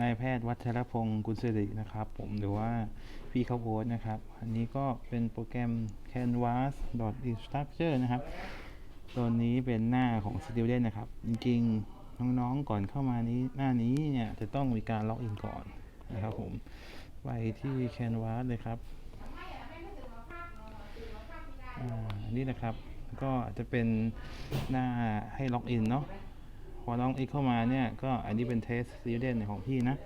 นายแพทย์วัชรพงศ์กุลสิรินะครับ ผมหรือว่าพี่เขาโพสนะครับ อันนี้ก็เป็นโปรแกรม canvas instructor นะครับ ตัวนี้เป็นหน้าของ student นะครับ จริงๆ น้องๆก่อนเข้ามานี้หน้านี้เนี่ยจะต้องมีการล็อกอินก่อนนะครับผม ไปที่ canvas เลยครับอ่าอันนี้นะครับก็จะเป็นหน้าให้ล็อกอินเนาะ อน้องอีกเข้ามาเนี่ยก็อันนี้เป็นเทส student ของพี่นะ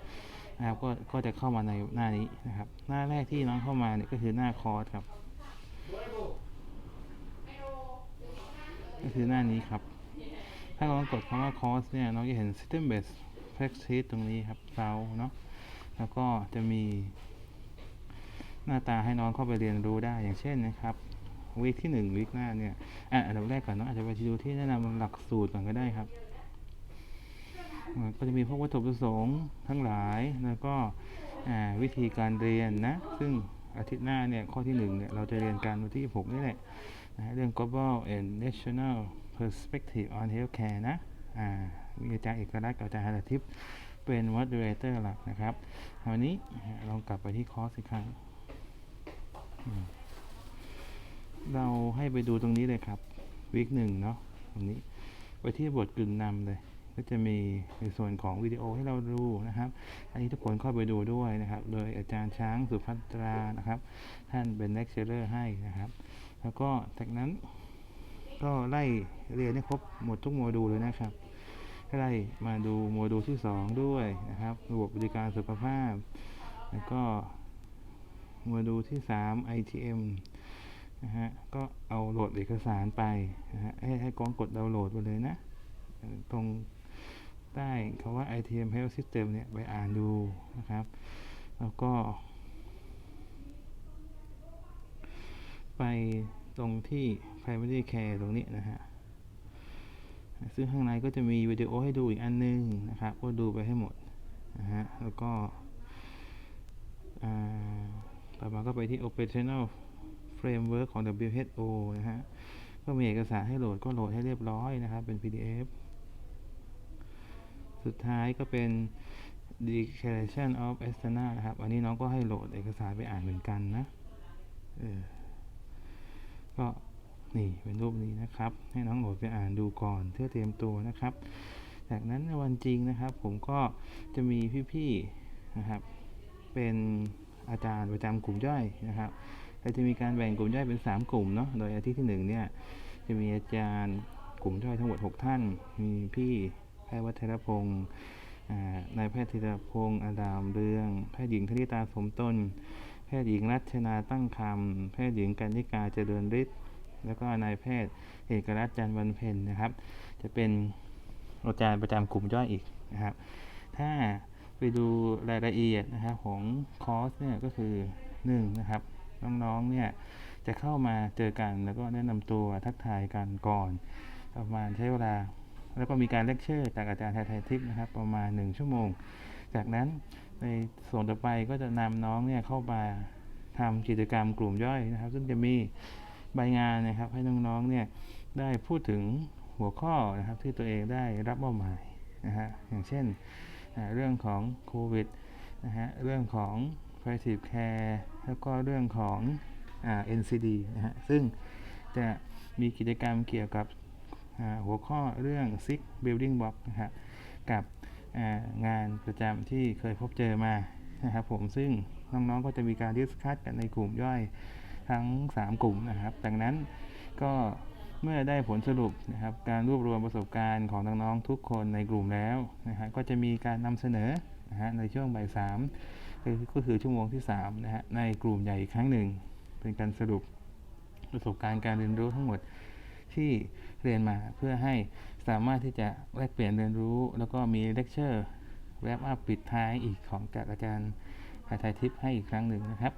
นะครับก็ก็จะเข้ามาในหน้านี้นะครับ หน้าแรกที่น้องเข้ามาเนี่ยก็คือหน้าคอร์สครับ ก็คือหน้านี้ครับ ถ้าน้องกดคำว่าคอร์สเนี่ยน้องจะเห็น system based practice ตรงนี้ครับเราเนาะแล้วก็จะมีหน้าตาให้น้องเข้าไปเรียนรู้ได้อย่างเช่นนะครับวีคที่หนึ่งวีคหน้าเนี่ยอะอันดับแรกก่อนเน้องอาจจะไปดูที่แนะนำหลักสูตรก่อนก็ได้ครับ ก็จะมีพวกวัตถุประสงค์ทั้งหลายแล้วก็วิธีการเรียนนะซึ่งอาทิตย์หน้าเนี่ยข้อที่หนึ่งเนี่ยเราจะเรียนการวันที่ 6 นี่แหละนะเรื่อง global and national perspective on healthcare นะอ่ามีอาจารย์เอกลักษณ์กับอาจารย์หาทิพย์เป็น moderator หลักนะครับวันนี้ลองกลับไปที่คอร์สอีกครั้ง เราให้ไปดูตรงนี้เลยครับวีคหนึ่งเนาะตรงนี้ ไปที่บทกลืนนำเลย ก็จะมีในส่วนของวิดีโอให้เราดูนะครับ อันนี้ทุกคนเข้าไปดูด้วยนะครับ โดยอาจารย์ช้างสุภัตรานะครับ ท่านเป็นเลคเชอร์ให้นะครับ แล้วก็จากนั้นก็ไล่เรียนให้ครบหมดทุกโมดูลเลยนะครับไล่มาดูโมดูลที่ 2 ด้วยนะครับระบบบริการสุขภาพ แล้วก็โมดูลที่ 3 ITM นะฮะก็เอาโหลดเอกสารไปนะฮะให้ให้กองกดดาวน์โหลดไปเลยนะ ตรง ใต้คำว่า ITM Health System เนี่ยไปอ่านดูนะครับ แล้วก็ ไปตรงที่ Primary Care ตรงนี้นะฮะ ซึ่งข้างในก็จะมีวิดีโอให้ดูอีกอันนึงนะครับ ก็ดูไปให้หมดนะฮะ แล้วก็ต่อมาก็ไปที่ Operational Framework ของ WHO นะฮะ ก็มีเอกสารให้โหลดก็โหลดให้เรียบร้อยนะครับ เป็น PDF สุดท้ายก็เป็น Declaration of Astana นะครับ อันนี้น้องก็ให้โหลดเอกสารไปอ่านเหมือนกันนะออก็นี่เป็นรูปนี้นะครับ ให้น้องโหลดไปอ่านดูก่อนเพื่อเตรียมตัวนะครับ จากนั้นในวันจริงนะครับ ผมก็จะมีพี่ๆนะครับ เป็นอาจารย์ประจำกลุ่มย่อยนะครับเราจะมีการแบ่งกลุ่มย่อยเป็น 3 กลุ่มเนาะ โดยอาทิตย์ที่1เนี่ยจะมีอาจารย์กลุ่มย่อยทั้งหมด 6 ท่าน มีพี่ แพทย์วัชรพงศ์นายแพทย์ธีรพงศ์อดามเรือง แพทย์หญิงธนิตาสมต้น แพทย์หญิงรัชนาตั้งคำแพทย์หญิงกันนิกาเจริญฤทธิ์แล้วก็นายแพทย์เอกรัตน์จันทร์วันเพ็ญนะครับ จะเป็นอาจารย์ประจำกลุ่มย่อยอีกนะครับ ถ้าไปดูรายละเอียดนะครับของคอร์สเนี่ยก็คือ1นะครับน้องๆเนี่ยจะเข้ามาเจอกันแล้วก็แนะนำตัวทักทายกันก่อน ประมาณใช้เวลา แล้วก็มีการเลคเชอร์จากอาจารย์ไทยไทยทิพย์นะครับ ประมาณ 1 ชั่วโมง จากนั้นในส่วนต่อไปก็จะนำน้องเนี่ยเข้ามาทำกิจกรรมกลุ่มย่อยนะครับ ซึ่งจะมีใบงานนะครับ ให้น้องๆเนี่ยได้พูดถึงหัวข้อนะครับที่ตัวเองได้รับมอบหมายนะฮะอย่างเช่นเรื่องของโควิดนะฮะเรื่องของ palliative care แล้วก็เรื่องของอ่า NCD นะฮะซึ่งจะมีกิจกรรมเกี่ยวกับ หัวข้อเรื่อง Six Building Block นะฮะกับอ่างานประจำที่เคยพบเจอมานะครับผมซึ่งน้องๆก็จะมีการดิสคัสกันในกลุ่มย่อยทั้ง 3 กลุ่มนะครับดังนั้นก็เมื่อได้ผลสรุปนะครับการรวบรวมประสบการณ์ของน้องๆทุกคนในกลุ่มแล้วนะฮะก็จะมีการนำเสนอนะฮะในช่วงบ่ายสามก็คือชั่วโมงที่3นะฮะในกลุ่มใหญ่อีกครั้งหนึ่ง เป็นการสรุปประสบการณ์การเรียนรู้ทั้งหมด ที่เรียนมาเพื่อให้สามารถที่จะแลกเปลี่ยนเรียนรู้ แล้วก็มีเลคเชอร์แวบอัพปิดท้ายอีกของจากอาจารย์หาทยทิพย์ให้อีกครั้งหนึ่งนะครับ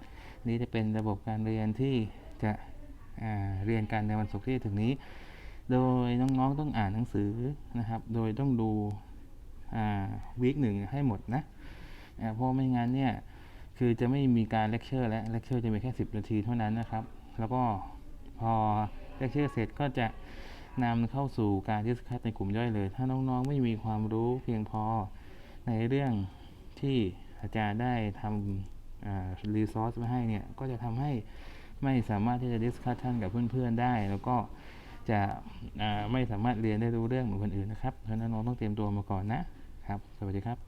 นี่จะเป็นระบบการเรียนที่จะเรียนกันในวันศุกร์ที่ถึงนี้ โดยน้องๆต้องอ่านหนังสือนะครับ โดยต้องดูวีคหนึ่งให้หมดนะเพราะไม่งั้นเนี่ยคือจะไม่มีการเลคเชอร์และเลคเชอร์จะมีแค่ 10 นาทีเท่านั้นนะครับ แล้วก็พอ เลคเชอร์เสร็จก็จะนำเข้าสู่การดิสคัสในกลุ่มย่อยเลย ถ้าน้องๆไม่มีความรู้เพียงพอในเรื่องที่อาจารย์ได้ทำรีซอสมาให้เนี่ย ก็จะทำให้ไม่สามารถที่จะดิสคัทชันกับเพื่อนๆได้ แล้วก็จะไม่สามารถเรียนได้รู้เรื่องเหมือนคนอื่นนะครับเพราะฉะนั้นน้องต้องเตรียมตัวมาก่อนนะครับ สวัสดีครับ